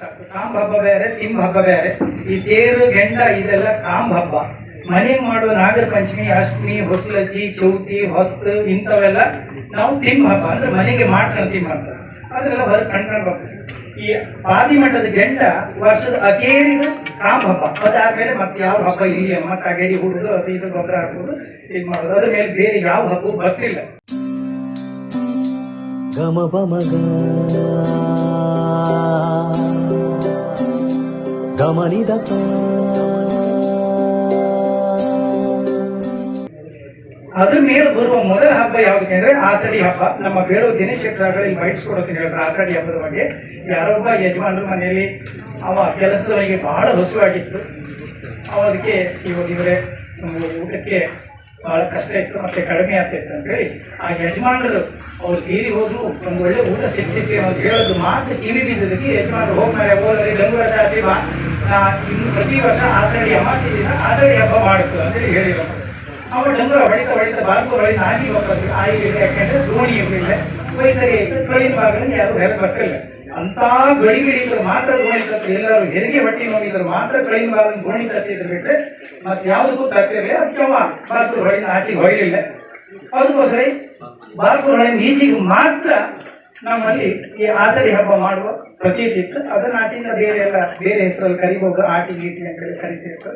ಕಾಂಬ ಹಬ್ಬ ಬೇರೆ, ತಿಮ್ ಹಬ್ಬ ಬೇರೆ. ಈ ತೇರು, ಗೆಂಡ ಇದೆಲ್ಲ ಕಾಂಬ ಹಬ್ಬ. ಮನೆ ಮಾಡುವ ನಾಗರ ಪಂಚಮಿ ಅಷ್ಟಮಿ ಹೊಸಲಜ್ಜಿ ಚೌತಿ, ಹೊಸ್ತು ಇಂಥವೆಲ್ಲ ನಾವು ತಿಂಬ ಹಬ್ಬ. ಅಂದ್ರೆ ಮನೆಗೆ ಮಾಡ್ಕೊಂಡು ತಿಂಬ ಅಂತ ಅದನ್ನೆಲ್ಲ ಹೊರಗೆ ಕಂಡ್ಕೊಂಡು ಈ ಪಾದಿಮಠದ ಗೆಂಡ ವರ್ಷದ ಅಕೇರಿದ ಕಾಂಬ ಹಬ್ಬ. ಅದಾದ್ಮೇಲೆ ಮತ್ತೆ ಯಾವ ಹಬ್ಬ ಇಲ್ಲಿ ಮತ್ತೆ ಅಗೇಡಿ ಹುಡುದು, ಅದು ಇದು ಗೊಬ್ಬರ ಹಾಕುದು, ಇದು ಮಾಡೋದು. ಅದ್ರ ಮೇಲೆ ಬೇರೆ ಯಾವ ಹಬ್ಬ ಬರ್ತಿಲ್ಲ. ಗಮ ಗಮನಿದ ಅದ್ರ ಮೇಲೆ ಬರುವ ಮೊದಲ ಹಬ್ಬ ಯಾವ್ದು ಅಂದ್ರೆ ಆಸಡಿ ಹಬ್ಬ. ನಮ್ಮ ಬೇಡೋ ದಿನೇಶ್ ಇಲ್ಲಿ ಬಯಸ್ಕೊಡೋತೀನಿ ಹೇಳಿದ್ರೆ ಆಸಡಿ ಹಬ್ಬದ ಬಗ್ಗೆ. ಯಾರೊಬ್ಬ ಯಜಮಾನರು ಮನೆಯಲ್ಲಿ ಅವ ಕೆಲಸದವನಿಗೆ ಬಹಳ ಹಸುವಾಗಿತ್ತು. ಅವನಿಗೆ ಇವಾಗ ಇವರೇ ಊಟಕ್ಕೆ ಬಹಳ ಕಷ್ಟ ಇತ್ತು ಮತ್ತೆ ಕಡಿಮೆ ಆಗ್ತಿತ್ತು ಅಂತ ಹೇಳಿ ಆ ಯಜಮಾನರು ಅವ್ರು ತೀರಿ ಹೋದ್ರು. ಒಂದು ಒಳ್ಳೆ ಊಟ ಸಿಗ್ತಿತ್ತು. ಅಂತ ಹೇಳೋದು ಮಾತು ಕಿವಿ ಬಿದ್ದದಕ್ಕೆ ಯಜಮಾನರು ಹೋಗ್ತಾರೆ ಹೋದ್ರೆ ಸಾಸಿ ಬಾ ಇನ್ನು ಪ್ರತಿ ವರ್ಷ ಆಸಡಿ ಅಮಾಸೆ ದಿನ ಆಸಡಿ ಹಬ್ಬ ಮಾಡುತ್ತು ಅಂತೇಳಿ ಹೇಳಿರೋ ಅವ ಡಂಗುರ ಹೊಡಿತ ಹೊಡಿತ ಬಾರ್ಕೂರ್ ಹೊಡಿತ ಆಚೆ ಹೋಗ್ತದೆ ಆಯಿಲ್ ಯಾಕಂದ್ರೆ ದೋಣಿ ಇರಲಿಲ್ಲ ವಯಸ್ಸರಿ ಕಳಿನ ಭಾಗದಲ್ಲಿ ಯಾರು ಹೆರ ಬರ್ತಿಲ್ಲ. ಅಂತ ಗಡಿಬಿಡಿ ಇದ್ರೆ ಮಾತ್ರ ಗೋಣಿ ತತ್ತಿ ಎಲ್ಲರೂ ಹೆರಿಗೆ ಹೊಟ್ಟಿ ನೋಡಿದ್ರೆ ಮಾತ್ರ ಕಳಿನ ಭಾಗ ಗೋಣಿ ತತ್ತಿದ್ರು ಬಿಟ್ರೆ ಮತ್ತೆ ಯಾವುದಕ್ಕೂ ತತ್ತಿರಲಿಲ್ಲ ಅದಕ್ಕೆ ಅವ ಬಾರ್ಕೂರ್ ಹೊಡಿತ ಆಚೆಗೆ ಹೊಯ್ಲಿಲ್ಲ ಅದಕ್ಕೋಸ್ಕರ ಬಾರ್ಕೂರ್ ಹೊಳಿನ ಈಚೆಗೆ ಮಾತ್ರ ನಮ್ಮಲ್ಲಿ ಈ ಆಸರಿ ಹಬ್ಬ ಮಾಡುವ ಪ್ರತೀತಿ ಇತ್ತು. ಅದನ್ನ ಆಚೆಯಿಂದ ಬೇರೆ ಎಲ್ಲ, ಬೇರೆ ಹೆಸರಲ್ಲಿ ಕರಿಬೋದು ಆಟಿ, ಗೀಟಿ ಕರಿತಿರ್ತಾರೆ ಕರಿತಿತ್ತು.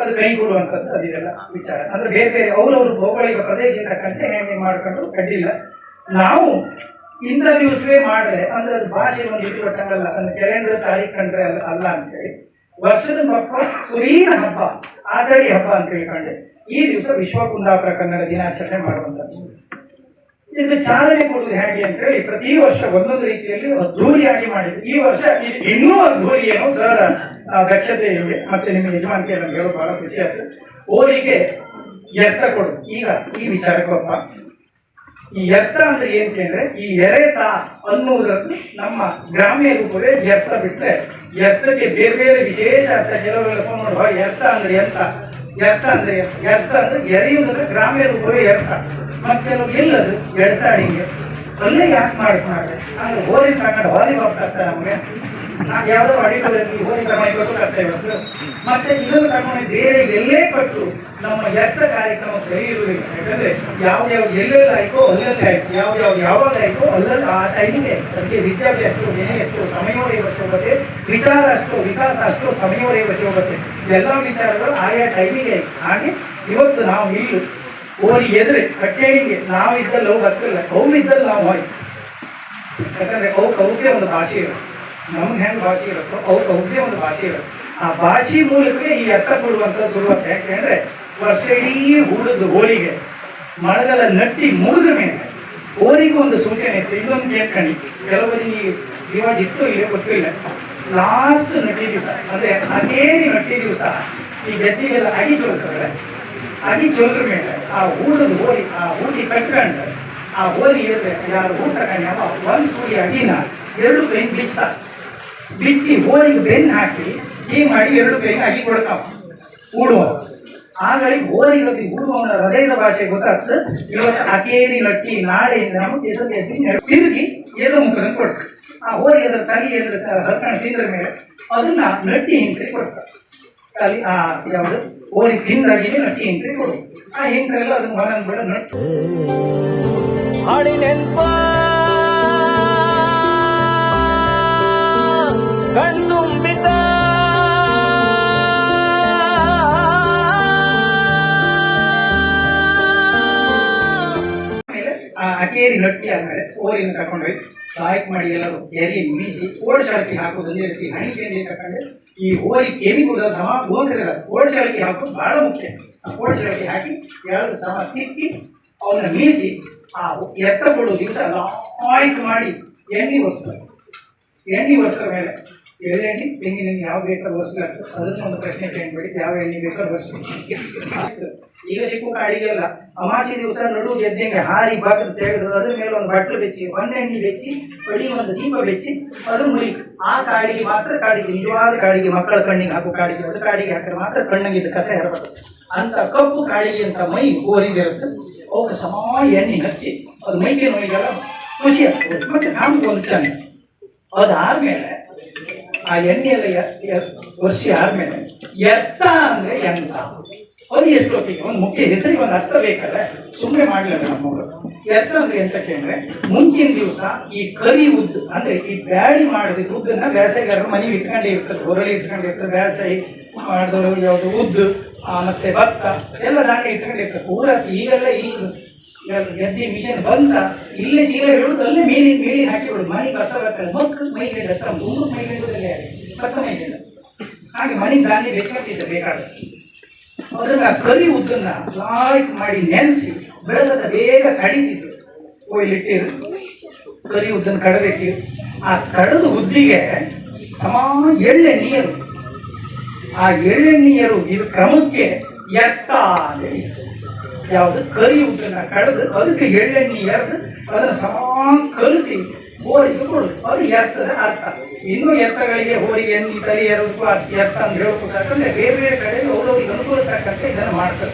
ಅದು ಕೈಗೂಡುವಂಥದ್ದು, ಅದಿದೆಲ್ಲ ವಿಚಾರ. ಅಂದ್ರೆ ಬೇರೆ ಬೇರೆ, ಅವರವ್ರ ಭೌಗೋಳಿಕ ಪ್ರದೇಶ ತಕ್ಕಂತೆ ಹೆಂಗೆ ಮಾಡ್ಕೊಂಡು ಕಡ್ಡಿಲ್ಲ. ನಾವು ಇಂದ್ರ ದಿವಸವೇ ಮಾಡ್ರೆ, ಅಂದ್ರೆ ಅದು ಭಾಷೆ ಒಂದು ಇಟ್ಟುಕೊಟ್ಟಂಗಲ್ಲ ಅಂದ್ರೆ ಕೆರೆಂದ್ರ ತಾರೀಖ್ ಕಂಡ್ರೆ ಅಲ್ಲ ಅಲ್ಲ ಅಂತೇಳಿ. ವರ್ಷದ ಹಬ್ಬ ಸುರೀನ ಹಬ್ಬ ಆಸಡಿ ಹಬ್ಬ ಅಂತ ತಿಳ್ಕೊಂಡೆ. ಈ ದಿವಸ ವಿಶ್ವ ಕುಂದಾಪುರ ಕನ್ನಡ ದಿನಾಚರಣೆ ಮಾಡುವಂಥದ್ದು. ಇದು ಚಾಲನೆ ಕೊಡುವುದು ಹೇಗೆ ಅಂತ ಹೇಳಿ ಪ್ರತಿ ವರ್ಷ ಒಂದೊಂದು ರೀತಿಯಲ್ಲಿ ಅದ್ಧೂರಿಯಾಗಿ ಮಾಡಿದ್ರು. ಈ ವರ್ಷ ಇದು ಇನ್ನೂ ಅದ್ಧೂರಿ ಏನು? ಸರ್ ದಕ್ಷತೆ ಇವೆ. ಮತ್ತೆ ನಿಮ್ಮ ಯಜಮಾನಿಕೆ ನಮ್ಗೆ ಹೇಳೋದು ಬಹಳ ಖುಷಿ ಆಗ್ತದೆ ಓರಿಗೆ ಎತ್ತ ಕೊಡು. ಈಗ ಈ ವಿಚಾರಕ್ಕೆ ಈ ಎತ್ತ ಅಂದ್ರೆ ಏನ್ ಕೇಳಿದ್ರೆ, ಈ ಎರೆತ ಅನ್ನುವುದಕ್ಕೆ ನಮ್ಮ ಗ್ರಾಮ್ಯ ರೂಪವೇ ಎತ್ತ ಬಿಟ್ಟರೆ ಎತ್ತಕ್ಕೆ ಬೇರೆ ಬೇರೆ ವಿಶೇಷ ಅರ್ಥ ಕೆಲವರು ಫೋನ್ ಮಾಡುವ ಎತ್ತ ಅಂದ್ರೆ ಎಂತ? ಎತ್ತ ಅಂದ್ರೆ ಎಂತ? ಎತ್ತ ಅಂದ್ರೆ ಎರೆಯುವುದಂದ್ರೆ ಗ್ರಾಮ್ಯ ರೂಪವೇ ಎತ್ತ. ಮತ್ತೆ ಕೆಲವು ಎಲ್ಲದು ಎಡ್ತಾಡಿಗೆ. ಅಲ್ಲೇ ಯಾಕೆ ಮಾಡಿ ಮಾಡ್ರೆ ಅಂದ್ರೆ ಹೋಲಿ ತಗೊಂಡು ಹೋಲಿ ಹೋಗ್ತಾ ನಮ್ಗೆ. ನಾವು ಯಾವ್ದೋ ಅಡಿಗಳಲ್ಲಿ ಹೋಗಿ ತಗೊಂಡು ಕರ್ತೇವೆ ಮತ್ತೆ ಇದನ್ನು ತಗೊಂಡು ಬೇರೆ ಎಲ್ಲೇ ಕೊಟ್ಟು ನಮ್ಮ ಎತ್ತ ಕಾರ್ಯಕ್ರಮ ಕೈ ಇರುವುದಿಲ್ಲ ಯಾಕಂದ್ರೆ ಯಾವ ಯಾವ ಎಲ್ಲೆಲ್ಲ ಆಯ್ತೋ ಅಲ್ಲಲ್ಲಿ ಆಯ್ತು. ಯಾವ ಯಾವ ಯಾವಾಗ ಆಯ್ತೋ ಅಲ್ಲಲ್ಲಿ ಆ ಟೈಮಿಗೆ ಅದಕ್ಕೆ ವಿದ್ಯಾಭ್ಯಾಸ ಜ್ಞಾನ ಎಷ್ಟು ಸಮಯವರೇವ ಶೋಭತೆ ವಿಚಾರ ಅಷ್ಟು, ವಿಕಾಸ ಅಷ್ಟು ಸಮಯವರೇವ ಶೋಭತೆ ಎಲ್ಲ ವಿಚಾರಗಳು ಆಯಾ ಟೈಮಿಗೆ ಹಾಗೆ ಇವತ್ತು ನಾವು ಇಲ್ಲಿ ಓರಿ ಎದುರೆ ನಾವು ಇದ್ದಲ್ಲಿ ಅವು ಹತ್ತಿಲ್ಲ ಅವ್ರಿದ್ದಲ್ಲಿ ನಾವು ಹೋಯ್ ಯಾಕಂದ್ರೆ ಅವು ಕೌಕೆ ಒಂದು ಭಾಷೆ ನಮ್ಗೆ ಹೆಂಗೆ ಭಾಷೆ ಇರುತ್ತೋ ಅವ್ರ ಅವ್ರದ್ದೇ ಒಂದು ಭಾಷೆ ಇರುತ್ತೆ. ಆ ಭಾಷೆ ಮೂಲಕವೇ ಈ ಅರ್ಥ ಕೊಡುವಂತ ಶುರುವಾತ ಯಾಕೆಂದ್ರೆ ವರ್ಷ ಇಡೀ ಹೂಡದ್ದು ಹೋಳಿಗೆ ಮಳೆಗಾಲ ನಟ್ಟಿ ಮುಗಿದ ಮೇಲೆ ಹೋರಿಗೂ ಒಂದು ಸೂಚನೆ ಇತ್ತು. ಇನ್ನೊಂದು ಕೇಳ್ಕಣಿ ಕೆಲವರಿಗೆ ರಿವಾಜ್ ಇತ್ತು ಇಲ್ಲೇ. ಗೊತ್ತಿಲ್ಲ ಲಾಸ್ಟ್ ನಟ್ಟಿ ದಿವಸ. ಅಂದ್ರೆ ಅದೇನಿ ನಟ್ಟಿ ದಿವಸ. ಈ ಗದ್ದಿಗೆಲ್ಲ ಅಡಿ ಚೊಲ್ತಾರೆ ಅಡಿ ಚೊಲ್ರ ಮೇಲೆ ಆ ಹೂಡದ ಹೋರಿ ಆ ಹೂಡಿ ಕಟ್ಕೊಂಡು ಆ ಹೋರಿ ಇರುತ್ತೆ. ಯಾರು ಊಟ ಕಣ್ಯಾವ ಒಂದು ಸೂರಿ ಅಡಿನ, ಎರಡು ಕೈ ಬಿಚ್ತಾರೆ ಬಿಚ್ಚಿ ಹೋರಿಗೆ ಬೆನ್ನು ಹಾಕಿ ಈ ಮಾಡಿ ಎರಡು ಕೈಗೆ ಅಗಿ ಕೊಡ್ತಾವ. ಆಗಳಿಗೆ ಹೋರಿ ಇವತ್ತು ಹೂಡುವವನ ಹೃದಯದ ಭಾಷೆ ಗೊತ್ತಾಗ್ತದೆ. ಇವತ್ತು ಅಕೇರಿ ನಟ್ಟಿ ನಾಳೆಯಿಂದ ನಮ್ಮ ಎತ್ತಿ ತಿರುಗಿ ಏದೋ ಮುಖದ ಕೊಡ್ತು. ಆ ಹೋರಿ ಅದರ ತಲೆ ಎದ್ರ ಹರ್ಕೊಂಡು ತಿಂದ್ರ ಮೇಲೆ ಅದನ್ನ ನಟ್ಟಿ ಹಿಂಸೆ ಕೊಡ್ತಾರೆ ತಲೆ ಆ ಯಾವುದು? ಹೋರಿ ತಿಂದಾಗಿನೇ ನಟ್ಟಿ ಹಿಂಸೆ ಕೊಡು ಆ ಹಿಂಸೆಲ್ಲ ಅದನ್ನ ಹೊರಗೆ ಬಿಡ ನಟ್ಟು ಕಣ್ತುಂಬಿತ ಅಕೇರಿ ನಟ್ಟಿ ಆದ್ಮೇಲೆ ಓರಿನ ತಕೊಂಡೋಗಿ ಸಾಯ್ಕ್ ಮಾಡಿ ಎಲ್ಲರೂ ಎಲ್ಲಿ ಮೀಸಿ ಓಡಶಾಳಕಿ ಹಾಕೋದು ಒಂದೇ ರೀತಿ. ಹಣಿ ಚೆಂಡಿ ತಕೊಂಡ್ರೆ ಈ ಹೋರಿ ಕೆಮಿಕಲ್ ಸಮ ಗೋಸರಿಲ್ಲ ಓಡಶಾಳಕಿ ಹಾಕೋದು ಬಹಳ ಮುಖ್ಯ. ಆ ಓಡಶಾಳಕಿ ಹಾಕಿ ಎರಡು ಸಮ ತಿಕ್ಕಿ ಅವನ್ನ ಮೀಸಿ ಆ ಎತ್ತ ಕೊಡೋ ದಿವಸ ಲಾಯ್ಕ್ ಮಾಡಿ ಎಣ್ಣೆ ವಸ್ತು ಎಣ್ಣೆ ವಸ್ತ್ರ ಮೇಲೆ ಎಳ್ಳೆಣ್ಣೆ ತೆಂಗಿನ ಯಾವ ಬೇಕಾದ್ರೂ ಒರೆಸ್ಲಾಗ್ತದೆ ಅದನ್ನ ಒಂದು ಪ್ರಶ್ನೆ ಕೇಳ್ಬೇಡಿ ಯಾವ ಎಣ್ಣೆ ಬೇಕಾದ್ರೂ ಬಸ್ ಈಗ ಸಿಕ್ಕು ಕಾಡಿಗೆ ಅಲ್ಲ ಅಮಾಸಿ ದಿವಸ ನಡು ಗೆದ್ದಂಗೆ ಹಾರಿ ಬಾಗಿಲು ತೆಗೆದು ಅದ್ರ ಮೇಲೆ ಒಂದು ಬಟ್ಟಲು ಬೆಚ್ಚಿ ಒಂದೆಣ್ಣೆ ಬೆಚ್ಚಿ ಬಳಿ ಒಂದು ದೀಪ ಬೆಚ್ಚಿ, ಅದು ಮುರಿ. ಆ ಕಾಡಿಗೆ ಮಾತ್ರ ಕಾಡಿಗೆ, ನಿಜವಾದ ಕಾಡಿಗೆ, ಮಕ್ಕಳ ಕಣ್ಣಿಗೆ ಹಾಕು ಕಾಡಿಗೆ. ಅದು ಕಾಡಿಗೆ ಹಾಕಿದ್ರೆ ಮಾತ್ರ ಕಣ್ಣಿಗೆ ಕಸ ಹೆರಬಾರ್ದು ಅಂತ ಕಪ್ಪು ಕಾಡಿಗೆ ಅಂತ ಮೈ ಓರಿದಿರುತ್ತೆ ಅವಕ್ಕೆ ಸಮ ಎಣ್ಣೆ ಹಚ್ಚಿ, ಅದು ಮೈಕೆ ನೋಯಿಗೆಲ್ಲ ಖುಷಿ ಆಗ್ತದೆ. ಮತ್ತೆ ಕಾಮಕ್ಕೆ ಒಂದು ಚೆನ್ನ ಅದಾದ್ಮೇಲೆ ಆ ಎಣ್ಣೆ ಎಲ್ಲ ಒರೆಸಿ ಆದ್ಮೇಲೆ ಎತ್ತ ಅಂದ್ರೆ ಎಂತ? ಅದು ಎಷ್ಟೊತ್ತಿಗೆ ಒಂದು ಮುಖ್ಯ ಹೆಸರಿಗೆ ಒಂದು ಅರ್ಥ ಬೇಕಲ್ಲ? ಸುಮ್ಮನೆ ಮಾಡ್ಲಿಲ್ಲ ನಮ್ಮವರು ಎತ್ತ ಅಂದ್ರೆ ಎಂತ ಕೇಳಿದ್ರೆ, ಮುಂಚಿನ ದಿವಸ ಈ ಕರಿ ಉದ್ದು, ಅಂದ್ರೆ ಈ ಬ್ಯಾಳಿ ಮಾಡಿದ ಉದ್ದನ್ನ ಬೇಸಾಯಗಾರರು ಮನೆ ಇಟ್ಕೊಂಡೇ ಇರ್ತಾರೆ. ಹೊರಳಿ ಇಟ್ಕೊಂಡಿರ್ತಾರೆ ಬೇಸಾಯ ಮಾಡಿದವರು ಯಾವುದು ಉದ್ದು ಮತ್ತೆ ಭತ್ತ, ಎಲ್ಲ ಧಾನ್ಯ ಇಟ್ಕೊಂಡಿರ್ತಾರೆ ಪೂರ ಈಗೆಲ್ಲ ಇಲ್ಲ ಗದ್ದೆ ಮಿಷನ್ ಬಂದ, ಇಲ್ಲೇ ಚೀಲ ಹೇಳುದು ಅಲ್ಲೇ ಮೀನಿ ಮೀನಿ ಹಾಕಿ ಬಿಡುದು ಮನೆ ಕಷ್ಟ ಬರ್ತದೆ ಮಕ್ಕ ಹಿಡಿದ ಹತ್ರ ಮೈ ಭತ್ತ ಇದ್ದಿಲ್ಲ ಹಾಗೆ ಮನೆ ಧಾನ್ಯ ಬೆಚ್ಕೊತಿದ್ದೆ ಬೇಕಾದಷ್ಟು. ಅದನ್ನ ಕರಿ ಉದ್ದನ್ನ ಲೈಟ್ ಮಾಡಿ ನೆನೆಸಿ ಬೆಳಗದ ಬೇಗ ಕಡಿತಿದ್ರು ಕೊಯ್ಲಿಟ್ಟಿರು ಕರಿ ಉದ್ದನ್ನು ಕಡದಿಟ್ಟಿರು ಆ ಕಡದ ಉದ್ದಿಗೆ ಸಮ ನೀರು. ಆ ಎಳ್ಳೆಣ್ಣೀರು ಇದು ಕ್ರಮಕ್ಕೆ ಎತ್ತ ಯಾವುದು? ಕರಿ ಉದ್ದನ್ನ ಕಡದು ಅದಕ್ಕೆ ಎಳ್ಳೆಣ್ಣೆ ಎರೆದು ಅದನ್ನು ಸಮಾನ ಕಲಸಿ ಬೋರಿಗೆ ಕೊಡುದು. ಅದು ಎರ್ತದ ಅರ್ಥ. ಇನ್ನೂ ಎತ್ತಗಳಿಗೆ ಹೋರಿಗೆ ಈ ತಲೆ ಎತ್ತ ಅಂತ ಹೇಳೋಕ್ಕೂ ಸಾಕಂದ್ರೆ ಬೇರೆ ಬೇರೆ ಕಡೆ ಅವ್ರವ್ರಿಗೆ ಅನುಕೂಲ ತಕ್ಕಂತೆ ಇದನ್ನು ಮಾಡ್ತಾರೆ.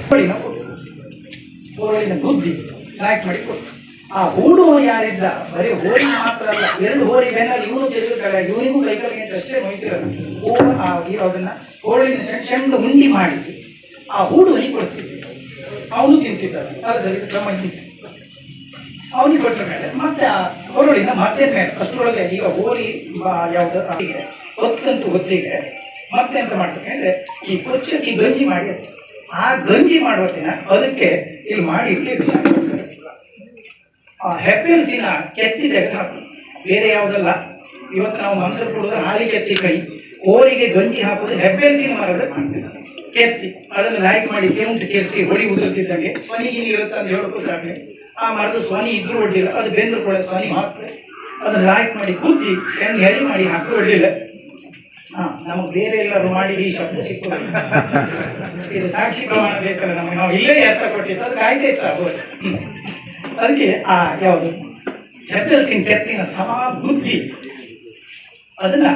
ಕೋಳಿನ ಬುದ್ಧಿ ನಾಯಕ್ ಮಾಡಿ ಆ ಹೂಡುವ ಯಾರಿದ್ದ? ಬರೀ ಹೋರಿ ಮಾತ್ರ ಅಲ್ಲ, ಎರಡು ಹೋರಿ ಬೆನ್ನಲ್ಲಿ ಇವನು ತಿರುಗುತ್ತಾಳೆ ಇವನಿಗೂ ಅಂತ ಅಷ್ಟೇ ನೋಯ್ತಿರೋದು ಹೂ ಅದನ್ನ ಹೋಳಿನ ಸಣ್ಣ ಸಣ್ಣ ಉಂಡಿ ಮಾಡಿ ಆ ಹೂಡುವನಿಗೆ ಕೊಡ್ತಿದ್ದೆ ಅವನು ತಿಂತಿದ್ದ ಅದು ಸರಿ ಕ್ರಮ ತಿಂತಿದ್ದ ಅವನಿಗೆ ಕೊಟ್ಟ ಮೇಲೆ ಮತ್ತೆ ಆ ಹೊರಳಿನ ಮತ್ತೆ ಮೇಲೆ ಅಷ್ಟರೊಳಗೆ ಈಗ ಹೋರಿ ಯಾವುದು ಹೊತ್ತಂತೂ ಹೊತ್ತಿಗೆ ಮತ್ತೆ ಎಂತ ಮಾಡ್ತಾರೆ ಅಂದ್ರೆ ಈ ಕೊಚ್ಚಕ್ಕೆ ಗಂಜಿ ಮಾಡಿ ಆ ಗಂಜಿ ಮಾಡುವತ್ತಿನ ಅದಕ್ಕೆ ಇಲ್ಲಿ ಮಾಡಿ ಇಲ್ಲಿ ಆ ಹೆಪ್ಪಿನ ಕೆತ್ತಿ ತೆಗೆದು ಹಾಕು. ಬೇರೆ ಯಾವುದಲ್ಲ. ಇವತ್ತು ನಾವು ಮಾಂಸ ಕೊಡೋದು ಹಾಲಿ ಕೆತ್ತಿ ಕೈ. ಹೋರಿಗೆ ಗಂಜಿ ಹಾಕೋದು ಹೆಬ್ಬೆಲ್ಸಿನ ಮರದ ಕೆತ್ತಿ. ಅದನ್ನು ಲೈಕ್ ಮಾಡಿ ಕೆಂಟು ಕೆಸಿ ಹೊಡಿ ಉದುರ್ತಿದ್ದಂಗೆ. ಮನೆಗೆ ಇರುತ್ತೆ ಅಂತ ಹೇಳೋಕ್ಕೂ ಸಾಕು ಆ ಮರದ ಸ್ವಾಮಿ ಇದ್ರೂ ಒಡ್ಲಿಲ್ಲ ಅದು ಬೆಂದ್ರು ಕೂಡ ಸ್ವಾಮಿ ಮಾತ್ರ. ಅದನ್ನ ಲಾಯ್ಕ್ ಮಾಡಿ, ಬುದ್ಧಿ ಎಣ್ಣೆ ಹೇಳಿ ಮಾಡಿ ಹಾಕಿ ಒಡ್ಲಿಲ್ಲ ಹಾ, ನಮಗೆ ಬೇರೆ ಎಲ್ಲರೂ ಮಾಡಿ ಈ ಶಬ್ದ ಸಿಕ್ಕೋದು ಇದು ಸಾಕ್ಷಿ ಪ್ರಮಾಣ ಬೇಕಲ್ಲ ನಮಗೆ. ನಾವು ಇಲ್ಲೇ ಅರ್ಥ ಕೊಟ್ಟಿತ್ತು ಅದಕ್ಕೆ ಆಯ್ತು ಇತ್ತು ಅದಕ್ಕೆ ಆ ಯಾವುದು? ಹೆಬ್ಬೆಲ್ಸಿನ ಕೆತ್ತಿನ ಸಮ ಬುದ್ಧಿ. ಅದನ್ನ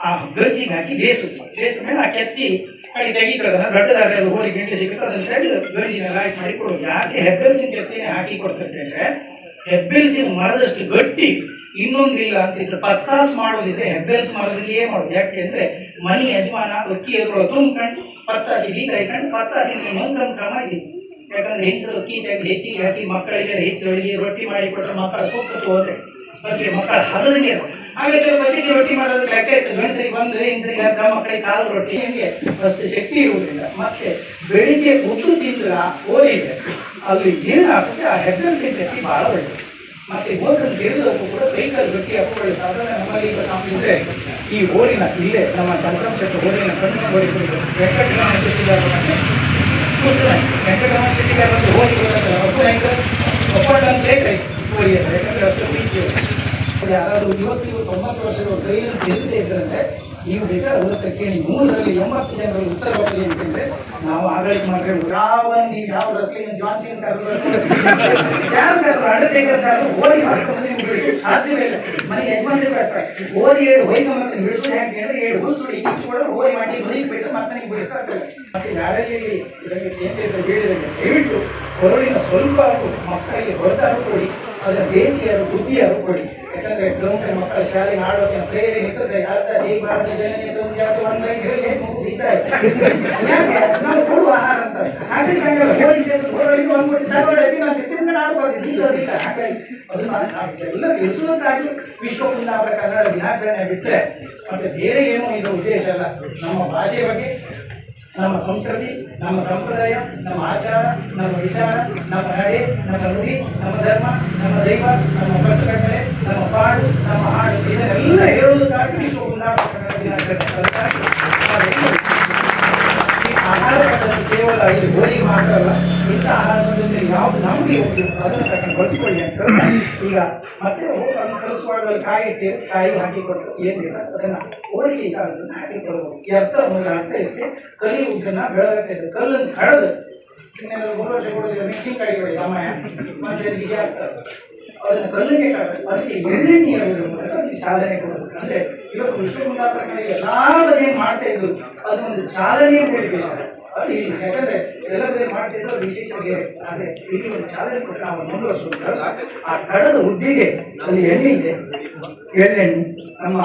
ಆ ಗಂಜಿಗೆ ಹಾಕಿ ಬೇಯಿಸುತ್ತೆ ಬೇಯಿಸಿದ ಮೇಲೆ ಆ ಕೆತ್ತಿ ಕಡಿ ತೆಗಿತದನ್ನ ಅದು ಹೋರಿ ಗಂಟೆ ಸಿಗುತ್ತೆ ಅದನ್ನು ತೆಗೆದು ಗಂಜಿನ ಲಾಯ್ಕ್ ಮಾಡಿ ಕೊಡೋದು ಯಾಕೆ ಹೆಬ್ಬೆಲ್ಸಿನ ಜೊತೆ ಹಾಕಿ ಕೊಡ್ತಾರೆ ಹೆಬ್ಬೆಲ್ಸಿನ ಮರದಷ್ಟು ಗಟ್ಟಿ, ಇನ್ನೊಂದಿಲ್ಲ ಅಂತಿದ್ರೆ ಪತ್ತಾಸ್ ಮಾಡೋದಿದ್ರೆ ಹೆಬ್ಬೆಲ್ಸ್ ಏನು ಮಾಡೋದು. ಯಾಕೆಂದ್ರೆ ಮನಿ ಯಜಮಾನ ಎದುರು ತುಂಬ್ಕೊಂಡು ಪತ್ತಾಸಿ ಬೀಗ ಇಟ್ಕೊಂಡು ಪತ್ತಾಸಿನ ಇನ್ನೊಂದು ಕ್ರಮ ಇದೆ ಯಾಕಂದ್ರೆ ಹೆಂಗಸರು ತೆಗೆದು ಹೆಚ್ಚಿಗೆ ಹಾಕಿ ಮಕ್ಕಳಿಗೆ ಹೆಚ್ಚು ರೊಟ್ಟಿ ಮಾಡಿ ಕೊಟ್ಟರೆ ಮಕ್ಕಳ ಸೂಕ್ತ ಹೋದ್ರೆ ಅದಕ್ಕೆ ಮಕ್ಕಳ ಹದದಂಗೆ ಕೆಲವು ಬಚ್ಚಿಗೆ ರೊಟ್ಟಿ ಮಾಡೋದು ಲೆಕ್ಕ ಇತ್ತು ಗಂಡಸರಿಗೆ ಬಂದು ಹೆಂಗಸರಿಗೆ ಅರ್ಧ ಮಕ್ಕಳಿಗೆ ಕಾಲು ರೊಟ್ಟಿ ಹೇಗೆ ಅಷ್ಟು ಶಕ್ತಿ ಇರುವುದಿಲ್ಲ ಮತ್ತೆ ಬೆಳಿಗ್ಗೆ ಉದ್ದು ಓಲಿ ಇದೆ ಅಲ್ಲಿ ಜೀರ್ಣ ಹಾಕಿದ್ರೆ ಆ ಹೆಗ್ಗಲ್ ಸಿಗ್ತೈತಿ ಬಹಳ ಒಳ್ಳೆಯದು ಮತ್ತೆ ಓದನ್ನು ತಿರುಗದಕ್ಕೂ ಕೂಡ ಕೈಕಾಲು ಗಟ್ಟಿ ಹಾಕೊಳ್ಳಿ ಸಾಧಾರಣ ನಮ್ಮಲ್ಲಿ ಈಗ ಕಾಣಿಸಿದ್ರೆ ಈ ಹೋರಿನ ಇಲ್ಲೇ ನಮ್ಮ ಸಂಕ್ರಮ ಚಟ್ಟ ಹೋರಿನ ಕಣ್ಣು ಹೋರಿ ವೆಂಕಟರಮಣ ಶೆಟ್ಟಿಗಾರ ವೆಂಕಟರಮಣ ಶೆಟ್ಟಿಗಾರ ಒಬ್ಬ ಹೆಂಗ ಒಪ್ಪಂಡ ಅಂತಲೇ ಕೈ ಹೋರಿ ಅಂತ ಯಾಕಂದ್ರೆ ಅಷ್ಟು ಪ್ರೀತಿ. ಯಾರಾದ್ರೂ ಇವತ್ತಿಗೂ ತೊಂಬತ್ತು ವರ್ಷಗಳು ಕೈಯಲ್ಲಿ ತಿರುಗದೆ ಇದ್ರಂದ್ರೆ, ನೀವು ಬೇಕಾದ್ರೆ ಉತ್ತರ ಕೇಳಿ. ಮೂರರಲ್ಲಿ ಎಂಬತ್ತು ಜನರಲ್ಲಿ ಉತ್ತರ ಬರ್ತದೆ ಅಂತಂದ್ರೆ, ನಾವು ಆಡಳಿತ ಮಾಡ್ಕೊಂಡು ಯಾವ ನೀವು ಯಾವ ರಸ್ಲಿಂಗ್ ಜಾನ್ಸಿನ್ ಯಾರು ಕರೆದ್ರು? ಅಂಡರ್ಟೇಕರ್ ಕರೆದ್ರು? ಓರಿ ಮಾಡ್ಕೊಂಡು ನೀವು ಬಿಡಿಸು ಸಾಧ್ಯವೇ ಇಲ್ಲ. ಮನೆ ಹೋಯ್ಕ ಮತ್ತೆ ಹೆಂಗೆ ಅಂದ್ರೆ ಏಳು ಮಾಡಿ ಮನೆಗೆ ಬಿಟ್ಟು ಮತ್ತೆ ನೀವು ಬಿಡಿಸ್ತಾ ಮತ್ತೆ ಯಾರಲ್ಲಿ ಇದಕ್ಕೆ ಚೇಂಜ್ ಹೇಳಿದಂಗೆ ದಯವಿಟ್ಟು, ಕೊರಳಿನ ಸ್ವಲ್ಪ ಮಕ್ಕಳಿಗೆ ಹೊರತಾರು ಕೊಡಿ. ಅದರ ದೇಸಿಯರು ಬುದ್ಧಿಯಾರು ಕೊಡಿ. ಯಾಕಂದ್ರೆ ಕೆಲವೊಂದು ಮಕ್ಕಳ ಶಾಲೆಗೆ ಆಡೋಕೆ ಪ್ರೇರಿ ನಿಂತರೆ ಯಾರ್ದ ಹೋಗಿ ಎಲ್ಲ ಕನ್ನಡ ದಿನಾಚರಣೆ ಬಿಟ್ಟರೆ ಮತ್ತೆ ಬೇರೆ ಏನೂ ಇದು ಉದ್ದೇಶ ಅಲ್ಲ. ನಮ್ಮ ಭಾಷೆ ಬಗ್ಗೆ, ನಮ್ಮ ಸಂಸ್ಕೃತಿ, ನಮ್ಮ ಸಂಪ್ರದಾಯ, ನಮ್ಮ ಆಚಾರ, ನಮ್ಮ ವಿಚಾರ, ನಮ್ಮ ನಡೆ, ನಮ್ಮ ನುಡಿ, ನಮ್ಮ ಧರ್ಮ, ನಮ್ಮ ದೈವ, ನಮ್ಮ ಕಟ್ಟುಕಟ್ಟಲೆ ನಮ್ಮ ಪಾಡು, ನಮ್ಮ ಹಾಡು, ಇದನ್ನೆಲ್ಲ ಹೇಳುವುದಕ್ಕಾಗಿ ವಿಶ್ವ ಈ ಆಹಾರ ಪದ್ಧತಿ ಕೇವಲ ಇದು ಗೋಧಿಗೆ ಮಾತ್ರ ಅಲ್ಲ, ಇಂಥ ಆಹಾರ ಪದ್ಧತಿ ಯಾವುದು ನಮಗೆ ಅದನ್ನು ತಗೊಂಡು ಬಳಸಿಕೊಳ್ಳಿ ಅಂತ ಈಗ ಮತ್ತೆ ಹೋಗಿ ಕಲಿಸುವಾಗ ಅಲ್ಲಿ ಕಾಯಿ ಇಟ್ಟು ಕಾಯಿ ಹಾಕಿ ಕೊಟ್ಟು ಏನಿಲ್ಲ, ಅದನ್ನು ಹೋಳಿಗೆ ಈಗ ಅದನ್ನು ಹಾಕಿ ಕೊಡಬಹುದು ಈ ಅರ್ಥ ಒಂದು ಅರ್ಥ ಇಷ್ಟೇ ಕಲಿ ಉದ್ದನ್ನ ಬೆಳಗತ್ತೆ. ಕಲ್ಲನ್ನು ಕಳೆದು ಮೂರು ವರ್ಷ ಕೊಡೋದಿಲ್ಲ ಮೆಣಸಿನಕಾಯಿ ಕೊಡಿ ರಾಮಾಯಣ. ಮತ್ತೆ ಬಿಸಿ ಆಗ್ತದೆ. ಅದನ್ನು ಕಲ್ಲಿಗೆ ಅದಕ್ಕೆ ಇರೋದ್ರ ಮೂಲಕ ಅದಕ್ಕೆ ಚಾಲನೆ ಕೊಡೋದು. ಅಂದ್ರೆ ಇವತ್ತು ಕುಂದಾಪುರ ಕಡೆ ಎಲ್ಲಾ ಬದಿ ಮಾಡ್ತಾ ಇದ್ರು. ಅದು ಒಂದು ಚಾಲನೆ ಅಂತ ಹೇಳ್ತೀವಿ ಅದು ಇಲ್ಲಿ ಯಾಕಂದ್ರೆ ಎಲ್ಲ ಬದಿ ಮಾಡ್ತಾ ಇದ್ರು ವಿಶೇಷವಾಗಿ ಅದೇ ಇಲ್ಲಿ ಒಂದು ಚಾಲನೆ ಕೊಟ್ಟು ನಾವು ಮುಂದುವರಿಸುವಂತ ಆ ಕಡದ ಉದ್ದಿಗೆ ಅಲ್ಲಿ ಎಣ್ಣೆ ಇದೆ. ಎಳ್ಳೆಣ್ಣೆ ನಮ್ಮ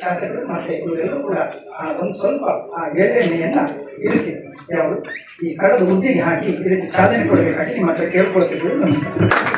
ಶಾಸಕರು ಮತ್ತೆ ಇವರೆಲ್ಲರೂ ಕೂಡ ಆ ಒಂದು ಸ್ವಲ್ಪ ಆ ಎಳ್ಳೆಣ್ಣೆಯನ್ನ ಇದಕ್ಕೆ ಯಾವುದು? ಈ ಕಡದ ಉದ್ದಿಗೆ ಹಾಕಿ ಇದಕ್ಕೆ ಚಾಲನೆ ಕೊಡಬೇಕಾಗಿ ನಿಮ್ಮ ಹತ್ರ ಕೇಳ್ಕೊಳ್ತಿದ್ದೀವಿ. ನಮಸ್ಕಾರ.